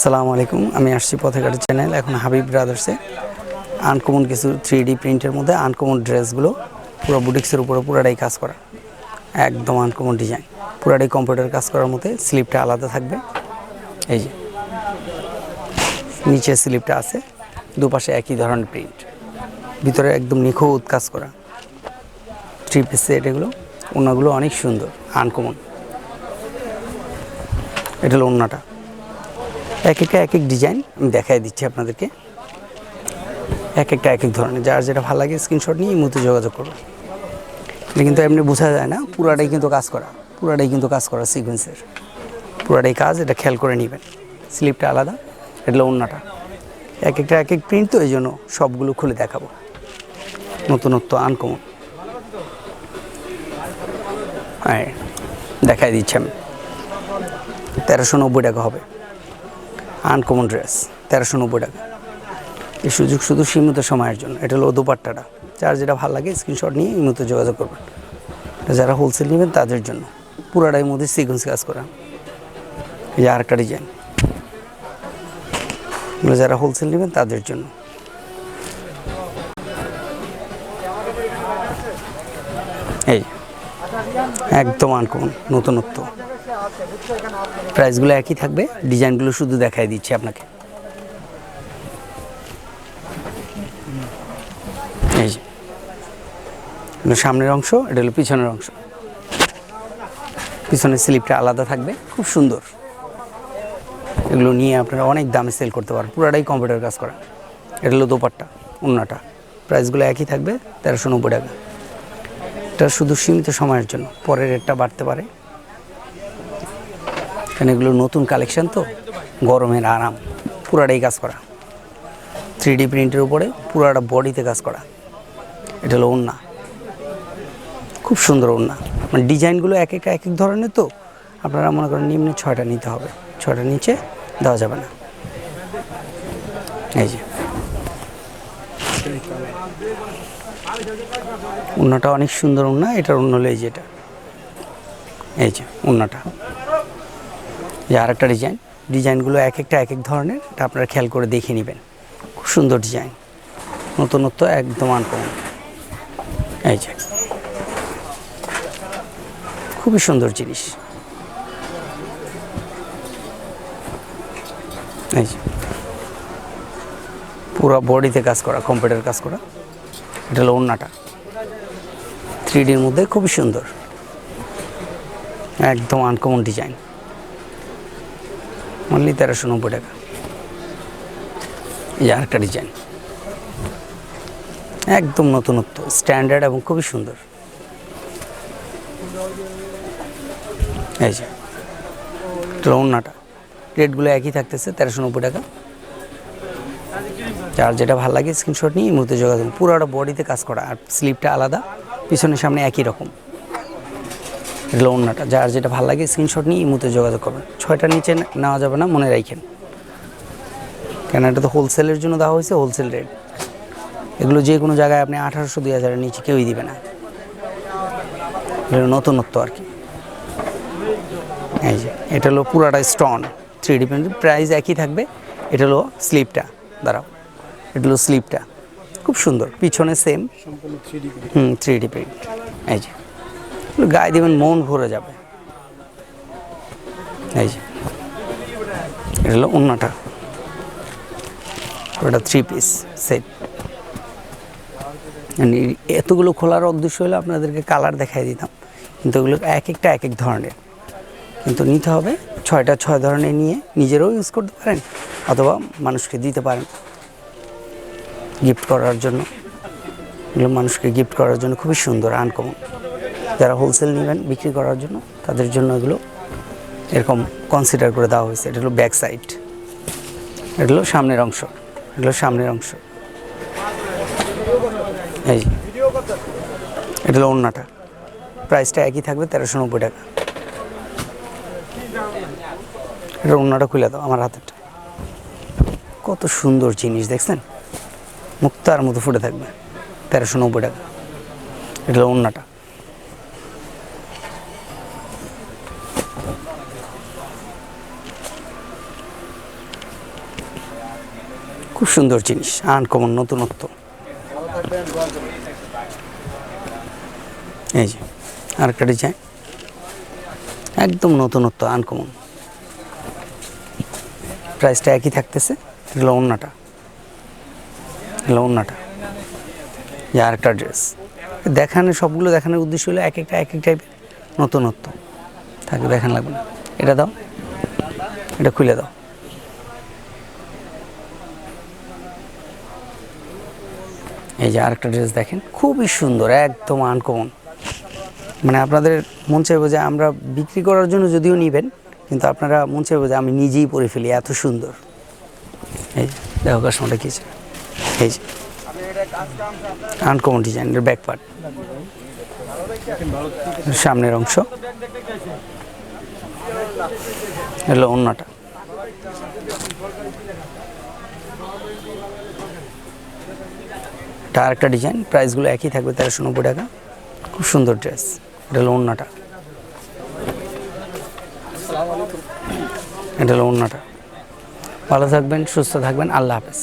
আসসালামু আলাইকুম আমি আসছি পথেঘাট চ্যানেল, এখন হাবিব ব্রাদার্সে। আনকমন কিছু থ্রি ডি প্রিন্টের মধ্যে আনকমন ড্রেসগুলো, পুরো বুটিক্সের উপরে পুরাটাই কাজ করা। একদম আনকমন ডিজাইন, পুরাটাই কম্পিউটার কাজ করার মধ্যে স্লিপটা আলাদা থাকবে। এই যে, নিচে স্লিপটা আছে, দুপাশে একই ধরনের প্রিন্ট ভিতরে একদম নিখুঁত কাজ করা। থ্রি পিস সেট এগুলো, ওনাগুলো অনেক সুন্দর, আনকমন। এটা হলো ওন্নাটা এক একটা এক এক ডিজাইন আমি দেখাই দিচ্ছি আপনাদেরকে। এক একটা এক এক ধরনের। যার যেটা ভালো লাগে স্ক্রিনশট নিয়ে মুহূর্তে যোগাযোগ করুন। এটা কিন্তু এমনি বোঝা যায় না, পুরাটাই কিন্তু কাজ করা, পুরাটাই কিন্তু কাজ করা সিকোয়েন্সের পুরাটাই কাজ, এটা খেয়াল করে নেবেন। স্লিপটা আলাদা এটা অন্যটা। এক একটা এক এক প্রিন্ট তো এই জন্য সবগুলো খুলে দেখাবো। নতুনত্ব আনকমন হ্যাঁ দেখাই দিচ্ছি আমি। তেরোশো নব্বই টাকা হবে। আনকমন ড্রেস, তেরোশো নব্বই টাকা। এই সুযোগ শুধু সীমিত সময়ের জন্য, এটা হলো দোপাট্টাটা। যার যেটা ভালো লাগে স্ক্রিনশট নিয়ে এই মতো যোগাযোগ করবেন। যারা হোলসেল নেবেন, তাদের জন্য। পুরাটাই মধ্যে সিকোয়েন্স কাজ করা। এই যে আরেকটা ডিজাইন যারা হোলসেল নেবেন, তাদের জন্য। এই, একদম আনকমন, নতুনত্ব। প্রাইসগুলো একই থাকবে, ডিজাইনগুলো শুধু দেখাই দিচ্ছি আপনাকে। এই সামনের অংশ, এটা হলো পিছনের অংশ। পিছনের স্লিপটা আলাদা থাকবে, খুব সুন্দর। এগুলো নিয়ে আপনারা অনেক দামে সেল করতে পারেন, পুরাটাই কম্পিউটার কাজ করা। এটা হলো দোপাট্টা অন্যটা প্রাইসগুলো একই থাকবে, তেরোশো নব্বই টাকা। এটা শুধু সীমিত সময়ের জন্য, পরে রেটটা বাড়তে পারে। কারণ এগুলো নতুন কালেকশান তো, গরমের আরাম, পুরাটাই কাজ করা। থ্রি ডি প্রিন্টের উপরে পুরাটা বডিতে কাজ করা। এটা হলো ওন্না খুব সুন্দর ওন্না মানে ডিজাইনগুলো এক এক এক এক ধরনের তো, আপনারা মনে করেন নিম্নে ছয়টা নিতে হবে। ছয়টা নিচে দেওয়া যাবে না। এই যে। উন্নাটা অনেক সুন্দর উন্না এটার অন্য হলো এই যে এটা। এই যে উন্নাটা যে আর একটা ডিজাইন। ডিজাইনগুলো এক একটা এক এক ধরনের, এটা আপনারা খেয়াল করে দেখে নেবেন। খুব সুন্দর ডিজাইন। নতুনত্ব একদম আনকমন। এই যে। খুবই সুন্দর জিনিস। এই যে। পুরো বডিতে কাজ করা, কম্পিউটার কাজ করা। এটা হলো ওন্নাটা থ্রি ডির মধ্যে খুবই সুন্দর। একদম আনকমন ডিজাইন। অনলি তেরোশো নব্বই টাকা। এই আরেকটা ডিজাইন একদম নতুনত্ব স্ট্যান্ডার্ড এবং খুবই সুন্দর। এই যে রেটগুলো একই থাকতেছে, তেরোশো নব্বই টাকা। যার যেটা ভালো লাগে স্ক্রিনশট নিয়ে এই মুহূর্তে যোগাযোগ। পুরোটা বডিতে কাজ করা, আর স্লিপটা আলাদা, পিছনের সামনে একই রকম। এগুলো অন্যটা। যার যেটা ভালো লাগে স্ক্রিনশট নিয়ে এই মুহূর্তে যোগাযোগ করবেন। ছয়টার নিচে নেওয়া যাবে না মনে রাখেন। কেন এটা তো হোলসেলের জন্য দেওয়া হয়েছে হোলসেল রেট এগুলো যে কোনো জায়গায় আপনি আঠারোশো দুই হাজারের নিচে কেউই দিবে না। এগুলো নতুনত্ব আর কি। এই যে এটা হলো পুরাটা stone three D print price একই থাকবে। এটা হলো স্লিপটা দাঁড়াও। এটা হলো স্লিপটা খুব সুন্দর পিছনে সেম হুম থ্রি ডি প্রিন্ট এই যে গায়ে দেবেন, মন ভরে যাবে। এই যে, এটা হলো অন্যটা ওটা থ্রি পিস সেট এতগুলো খোলার উদ্দেশ্য হলো আপনাদেরকে কালার দেখাই দিতাম। কিন্তু ওগুলো এক একটা এক এক ধরনের। কিন্তু নিতে হবে ছয়টা ছয় ধরনের নিয়ে নিজেরাও ইউজ করতে পারেন অথবা মানুষকে দিতে পারেন। গিফট করার জন্য। এগুলো মানুষকে গিফট করার জন্য খুবই সুন্দর আনকমন যারা হোলসেল নেবেন, বিক্রি করার জন্য, তাদের জন্য এগুলো এরকম কনসিডার করে দেওয়া হয়েছে। এটা হলো ব্যাক সাইড এটা হলো সামনের অংশ। এটা হলো সামনের অংশ। এই এটা হলো অন্যটা প্রাইসটা একই থাকবে, তেরোশো নব্বই টাকা। এটা অন্যটা খুলে দাও, আমার হাতেরটা। কত সুন্দর জিনিস, দেখছেন? মুক্তার মতো ফুটে থাকবে, তেরোশো নব্বই টাকা। এটা হলো অন্যটা খুব সুন্দর জিনিস, আনকমন নতুনত্ব। এই যে, আরেকটা ডিজাইন একদম নতুনত্ব, আনকমন। প্রাইসটা একই থাকতেছে, এগুলো অন্যটা এগুলো অন্যটা যে আরেকটা ড্রেস দেখানোর সবগুলো দেখানোর উদ্দেশ্য হলো এক একটা, এক এক টাইপের নতুনত্ব। থাকে দেখান লাগবে না। এটা দাও। এটা খুলে দাও। এই যে আরেকটা ড্রেস দেখেন, খুবই সুন্দর, একদম আনকমন মানে আপনাদের মন চাইবে যে আমরা বিক্রি করার জন্য যদিও নিবেন, কিন্তু আপনারা মন চাইবে যে আমি নিজেই পরে ফেলি, এত সুন্দর। এই দেখো কাস্টমারটা কি চায়। এই যে আনকমন ডিজাইনের ব্যাক পার্ট সামনের অংশ। এলো অন্যটা। এটা আরেকটা ডিজাইন প্রাইসগুলো একই থাকবে তেরোশো নব্বই টাকা। খুব সুন্দর ড্রেস এটা হলো অন্যটা। এটা হলো অন্যটা। ভালো থাকবেন, সুস্থ থাকবেন, আল্লাহ হাফেজ।